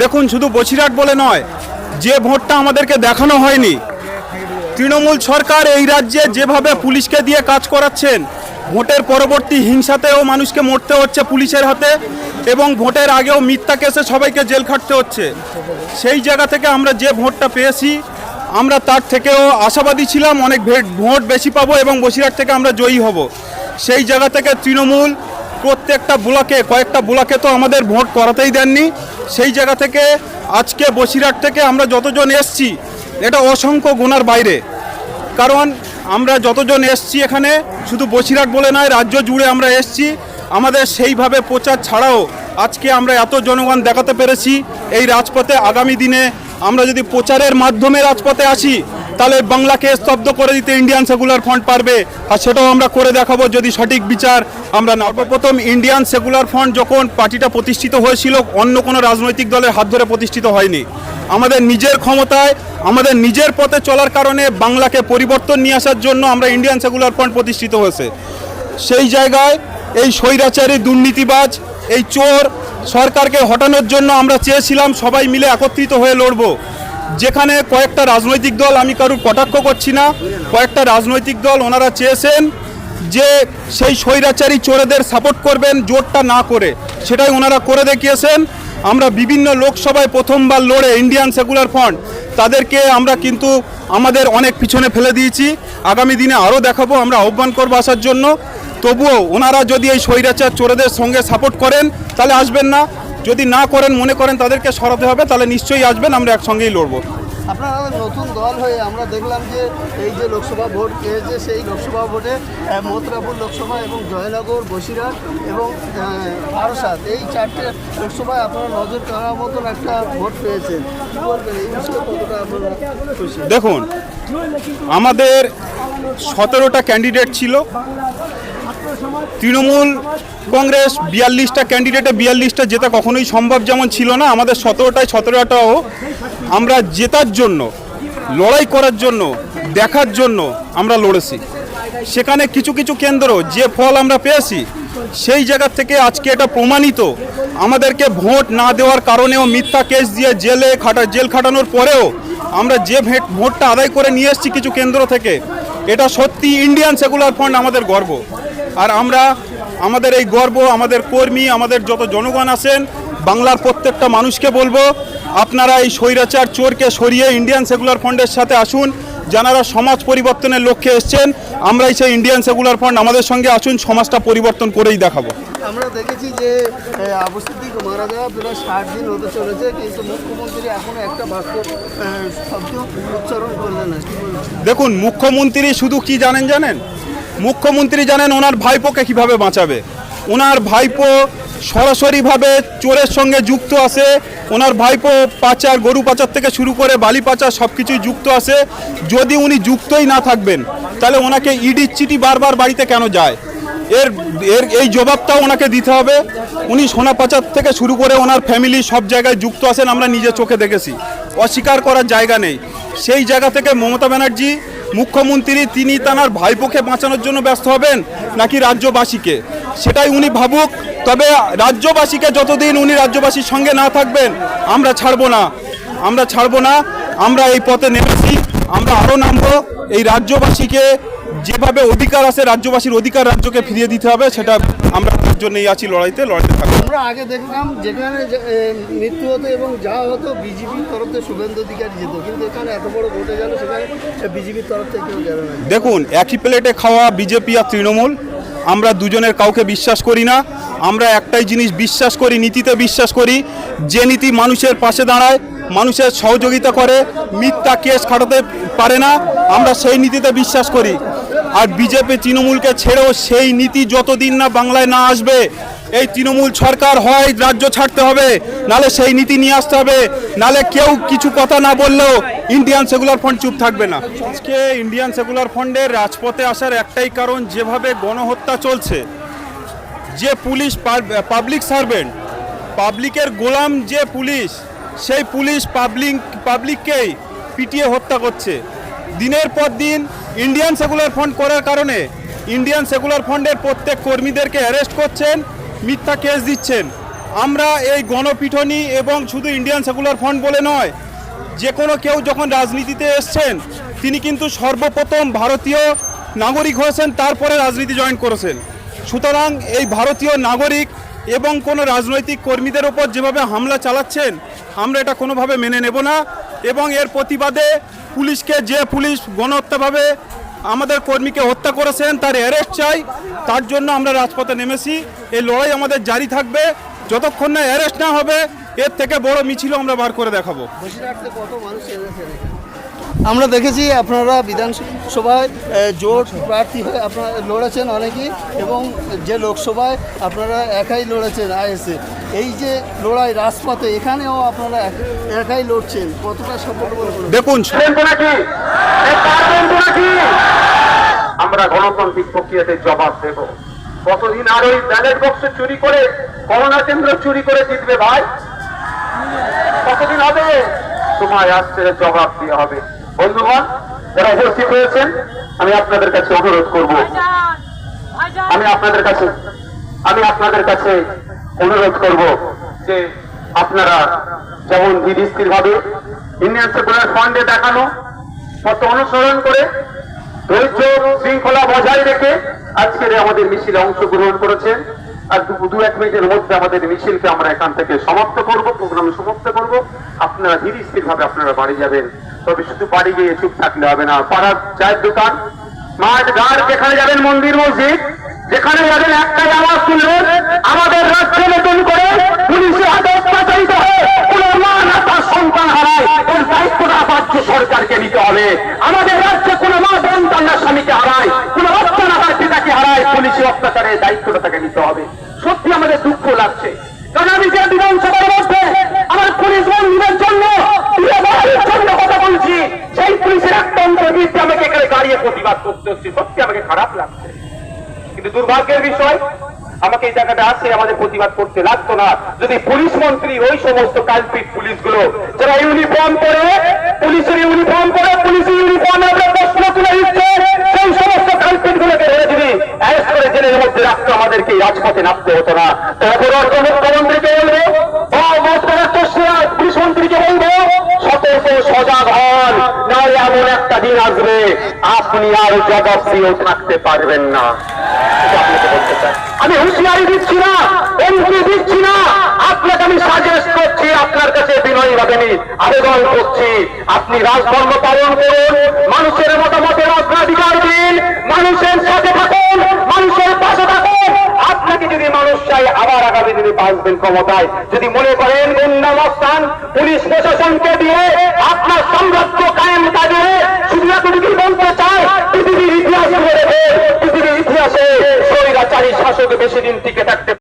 দেখুন, শুধু বসিরহাট বলে নয়, যে ভোটটা আমাদেরকে দেখানো হয়নি, তৃণমূল সরকার এই রাজ্যে যেভাবে পুলিশকে দিয়ে কাজ করাচ্ছেন, ভোটের পরবর্তী হিংসাতেও মানুষকে মরতে হচ্ছে পুলিশের হাতে এবং ভোটের আগেও মিথ্যা কেসে সবাইকে জেল খাটতে হচ্ছে। সেই জায়গা থেকে আমরা যে ভোটটা পেয়েছি, আমরা তার থেকেও আশাবাদী ছিলাম, অনেক ভোট বেশি পাবো এবং বসিরহাট থেকে আমরা জয়ী হব। সেই জায়গা থেকে তৃণমূল প্রত্যেকটা ব্লকে, কয়েকটা ব্লকে তো আমাদের ভোট করাতেই দেননি। সেই জায়গা থেকে আজকে বসিরহাট থেকে আমরা যতজন এসছি, এটা অসংখ্য গুণার বাইরে। কারণ আমরা যতজন এসছি এখানে, শুধু বসিরহাট বলে নয়, রাজ্য জুড়ে আমরা এসছি। আমাদের সেইভাবে প্রচার ছাড়াও আজকে আমরা এত জনগণ দেখাতে পেরেছি। এই রাজপথে আগামী দিনে আমরা যদি প্রচারের মাধ্যমে রাজপথে আসি তাহলে বাংলাকে স্তব্ধ করে দিতে ইন্ডিয়ান সেকুলার ফ্রন্ট পারবে। আর সেটাও আমরা করে দেখাবো যদি সঠিক বিচার আমরা সর্বপ্রথম ইন্ডিয়ান সেকুলার ফ্রন্ট যখন পার্টিটা প্রতিষ্ঠিত হয়েছিল, অন্য কোনো রাজনৈতিক দলের হাত ধরে প্রতিষ্ঠিত হয়নি। আমাদের নিজের ক্ষমতায়, আমাদের নিজের পথে চলার কারণে বাংলাকে পরিবর্তন নিয়ে আসার জন্য আমরা ইন্ডিয়ান সেকুলার ফ্রন্ট প্রতিষ্ঠিত হয়েছে। সেই জায়গায় এই স্বৈরাচারী দুর্নীতিবাজ, এই চোর সরকারকে হটানোর জন্য আমরা চেয়েছিলাম সবাই মিলে একত্রিত হয়ে লড়ব। যেখানে কয়েকটা রাজনৈতিক দল আমি কারুর কটাক্ষ করছি না, কয়েকটা রাজনৈতিক দল ওনারা চেয়েছেন যে সেই স্বৈরাচারী চোরেদের সাপোর্ট করবেন জোটটা না করে। সেটাই ওনারা করে দেখিয়েছেন। আমরা বিভিন্ন লোকসভায় প্রথমবার লড়ে ইন্ডিয়ান সেকুলার ফ্রন্ট তাদেরকে আমরা কিন্তু আমাদের অনেক পিছনে ফেলে দিয়েছি। আগামী দিনে আরও দেখাবো, আমরা আহ্বান করব আসার জন্য। তবুও ওনারা যদি এই স্বৈরাচার চোরেদের সঙ্গে সাপোর্ট করেন, তাহলে আসবেন না। যদি না করেন মনে করেন তাদেরকে সরাতে হবে তাহলে নিশ্চয়ই আসবেন আমরা একসঙ্গেই লড়বো। আপনারা নতুন দল হয়ে আমরা দেখলাম যে এই যে লোকসভা ভোট পেয়েছে সেই লোকসভা ভোটে আহ, মথুরাপুর লোকসভা এবং জয়নগর বসিরহাট এবং আহ, বারাসাত এই চারটে লোকসভায় আপনারা নজর কাড়ার মতন একটা ভোট পেয়েছেন। দেখুন আমাদের সতেরোটা ক্যান্ডিডেট ছিল। তৃণমূল কংগ্রেস বিয়াল্লিশটা ক্যান্ডিডেটে বিয়াল্লিশটা জেতা কখনোই সম্ভব যেমন ছিল না, আমাদের সতেরোটায় সতেরোটাও। আমরা জেতার জন্য, লড়াই করার জন্য, দেখার জন্য আমরা লড়েছি। সেখানে কিছু কিছু কেন্দ্র যে ফল আমরা পেয়েছি, সেই জায়গা থেকে আজকে এটা প্রমাণিত। আমাদেরকে ভোট না দেওয়ার কারণেও মিথ্যা কেস দিয়ে জেলে খাটা, জেল খাটানোর পরেও আমরা যে ভেট ভোটটা আদায় করে নিয়ে এসেছি কিছু কেন্দ্র থেকে, এটা সত্যি ইন্ডিয়ান সেকুলার ফ্রন্ট আমাদের গর্ব। আর আমরা আমাদের এই গর্ব আমাদের কর্মী আমাদের যত জনগণ আছেন বাংলার প্রত্যেকটা মানুষকে বলব আপনারা এই স্বৈরাচার চোরকে সরিয়ে ইন্ডিয়ান সেকুলার ফ্রন্টের সাথে আসুন যারা সমাজ পরিবর্তনের লক্ষ্যে এসছেন আমরাই সেই ইন্ডিয়ান সেকুলার ফান্ড আমাদের সঙ্গে আসুন সমাজটা পরিবর্তন করেই দেখাবো। আমরা দেখেছি যে আবু সিদ্দিক মারা যাওয়া প্রায় ষাট দিন হতে চলেছে কিন্তু মুখ্যমন্ত্রী এখনও একটা বাক্য শব্দ উচ্চারণ করলেন না। দেখুন মুখ্যমন্ত্রী শুধু কি জানেন জানেন? মুখ্যমন্ত্রী জানেন ওনার ভাইপোকে কীভাবে বাঁচাবে। ওনার ভাইপো সরাসরিভাবে চোরের সঙ্গে যুক্ত আছে। ওনার ভাইপো পাচার, গরু পাচার থেকে শুরু করে বালি পাচার সব কিছুই যুক্ত আছে। যদি উনি যুক্তই না থাকবেন, তাহলে ওনাকে ইডির চিঠি বারবার বাড়িতে কেন যায়? এর এর, এই জবাবটাও ওনাকে দিতে হবে। উনি সোনা পাচার থেকে শুরু করে ওনার ফ্যামিলি সব জায়গায় যুক্ত আছেন, আমরা নিজে চোখে দেখেছি। অস্বীকার করার জায়গা নেই। সেই জায়গা থেকে মমতা ব্যানার্জি মুখ্যমন্ত্রী তিনি তার ভাইপোকে বাঁচানোর জন্য ব্যস্ত হবেন নাকি রাজ্যবাসীকে? সেটাই উনি ভাবুক। তবে রাজ্যবাসীকে যতদিন উনি রাজ্যবাসীর সঙ্গে না থাকবেন, আমরা ছাড়বো না। আমরা ছাড়বো না। আমরা এই পথে নেমেছি। আমরা আরও নামবো। এই রাজ্যবাসীকে যেভাবে অধিকার আছে, রাজ্যবাসীর অধিকার রাজ্যকে ফিরিয়ে দিতে হবে, সেটা আমরা তার জন্যই আছি লড়াইতে লড়াইতে থাকব। আমরা আগে দেখলাম যেখানে মৃত্যু হতো এবং যা হতো বিজেপির তরফ থেকে শুভেন্দু অধিকারী যেত কিন্তু এখানে এত বড় ভোটে গেল সেখানে বিজেপির তরফ থেকে কেউ গেল না। দেখুন একই প্লেটে খাওয়া বিজেপি আর তৃণমূল আমরা দুজনের কাউকে বিশ্বাস করি না আমরা একটাই জিনিস বিশ্বাস করি নীতিতে বিশ্বাস করি যে নীতি মানুষের পাশে দাঁড়ায় মানুষের সহযোগিতা করে, মিথ্যা কেস খাটাতে পারে না, আমরা সেই নীতিতে বিশ্বাস করি। আর বিজেপি তৃণমূলকে ছেড়েও সেই নীতি যতদিন না বাংলায় না আসবে, এই তৃণমূল সরকার হয়, রাজ্য ছাড়তে হবে, নালে সেই নীতি নিয়ে আসতে হবে, নালে কেউ কিছু কথা না বললেও ইন্ডিয়ান সেকুলার ফ্রন্ট চুপ থাকবে না। আজকে ইন্ডিয়ান সেকুলার ফ্রন্টের রাজপথে আসার একটাই কারণ, যেভাবে গণহত্যা চলছে, যে পুলিশ পাবলিক সার্ভেন্ট পাবলিকের গোলাম যে পুলিশ সেই পুলিশ পাবলিক, পাবলিককেই পিটিয়ে হত্যা করছে। দিনের পর দিন ইন্ডিয়ান সেকুলার ফ্রন্ট করার কারণে ইন্ডিয়ান সেকুলার ফ্রন্টের প্রত্যেক কর্মীদেরকে অ্যারেস্ট করছেন, মিথ্যা কেস দিচ্ছেন। আমরা এই গণপিঠনি এবং শুধু ইন্ডিয়ান সেকুলার ফ্রন্ট বলে নয় যে কোনো কেউ যখন রাজনীতিতে এসছেন, তিনি কিন্তু সর্বপ্রথম ভারতীয় নাগরিক হয়েছেন, তারপরে রাজনীতি জয়েন করেছেন। সুতরাং এই ভারতীয় নাগরিক এবং কোনো রাজনৈতিক কর্মীদের ওপর যেভাবে হামলা চালাচ্ছেন আমরা এটা কোনোভাবে মেনে নেব না এবং এর প্রতিবাদে পুলিশকে যে পুলিশ গণহত্যাভাবে আমাদের কর্মীকে হত্যা করেছেন, তার অ্যারেস্ট চাই। তার জন্য আমরা রাজপথে নেমেছি। এই লড়াই আমাদের জারি থাকবে। যতক্ষণ না অ্যারেস্ট না হবে, এর থেকে বড় মিছিল আমরা বার করে দেখাবো। আমরা দেখেছি আপনারা বিধানসভায় জোট প্রার্থী হয়ে আপনারা লড়েছেন অনেকেই এবং যে লোকসভায় আপনারা একাই লড়েছেন আইএসএ। এই যে লড়াই রাজপথে এখানেও আপনারা একাই লড়ছেন কতটা করবেন দেখুন। আমরা গণতান্ত্রিক প্রক্রিয়াতে জবাব দেব। কতদিন আর ওই ব্যালট বক্সে চুরি করে করোনা কেন্দ্র চুরি করে জিতবে ভাই? কতদিন হবে? তোমায় আসছে জবাব দিয়ে হবে। বন্ধুগণ, যারা উপস্থিত হয়েছেন, আমি আপনাদের কাছে অনুরোধ করব। আমি আপনাদের কাছে, আমি আপনাদের কাছে অনুরোধ করব যে আপনারা যেমন ধীর ভাবে ইন্ডিয়ান সেকুলার ফান্ডে দেখানো পথ অনুসরণ করে ধৈর্য শৃঙ্খলা বজায় রেখে আজকের আমাদের মিছিলে অংশগ্রহণ করেছেন। আর দু এক মিনিটের মধ্যে আমাদের মিছিলকে আমরা এখান থেকে সমাপ্ত করব, প্রোগ্রাম সমাপ্ত করব। আপনারা ধীর স্থির ভাবে আপনারা বাড়ি যাবেন। তবে শুধু বাড়ি গিয়ে চুপ থাকলে হবে না। পাড়ার চায়ের দোকান, মাঠ, ঘাট, যেখানে যাবেন মন্দির, মসজিদ, যেখানে যাবেন একটাই আওয়াজ তুলবেন আমাদের রাজ্যে নতুন করে পুলিশের হাতে অত্যাচারিত সরকারকে নিতে হবে। আমাদের রাজ্যে কোন মা হারায়, কোন না হারায় দায়িত্বটা তাকে হবে। সত্যি আমাদের দুঃখ লাগছে। কারণ আমি যে বিধানসভার মধ্যে আমার পুলিশ বন্ধুদের জন্য তুলে ধরার জন্য কথা বলছি সেই পুলিশের একদন্ত বিরুদ্ধে আমাকে এখানে দাঁড়িয়ে প্রতিবাদ করতে হচ্ছে সত্যি আমাকে খারাপ লাগছে। কিন্তু দুর্ভাগ্যের বিষয়, আমাকে এই জায়গাটা আসে আমাদের প্রতিবাদ করতে লাগতো না। যদি পুলিশ মন্ত্রী ওই সমস্ত কালপিট পুলিশগুলো, যারা ইউনিফর্ম পরে, পুলিশের ইউনিফর্ম পরে, পুলিশের ইউনিফর্ম আমরা প্রশ্ন তুলে দিচ্ছে, সেই সমস্ত কালপিট গুলোকে ধরে যদি অ্যারেস্ট করে জেলের মধ্যে রাখতো, আমাদেরকে রাজপথে নামতে হতো না। তখন অর্থ মুখ্যমন্ত্রীকে বলব? দিন আসবে, আপনি আর জবাব থাকতে পারবেন না। আমি হুঁশিয়ারি দিচ্ছি না, এমপি দিচ্ছি না, আপনাকে আমি সাজেস্ট করছি, আপনার কাছে বিনয়ী ভাবে আবেদন করছি আপনি রাজধর্ম পালন করুন, মানুষের মতামতের অগ্রাধিকার দিন, মানুষের সাথে থাকুন, মানুষের পাশে থাকুন আপনাকে যদি মানুষ চাই আবার আগামী দিনে বাঁচবেন ক্ষমতায়। যদি মনে করেন গুন্ডামস্থান পুলিশ প্রশাসনকে দিয়ে আপনার সাম্রাজ্য কায়েম কাজে শুধু কি বলতে চায় পৃথিবীর ইতিহাস পৃথিবীর ইতিহাসে স্বৈরাচারী শাসক বেশি দিন টিকে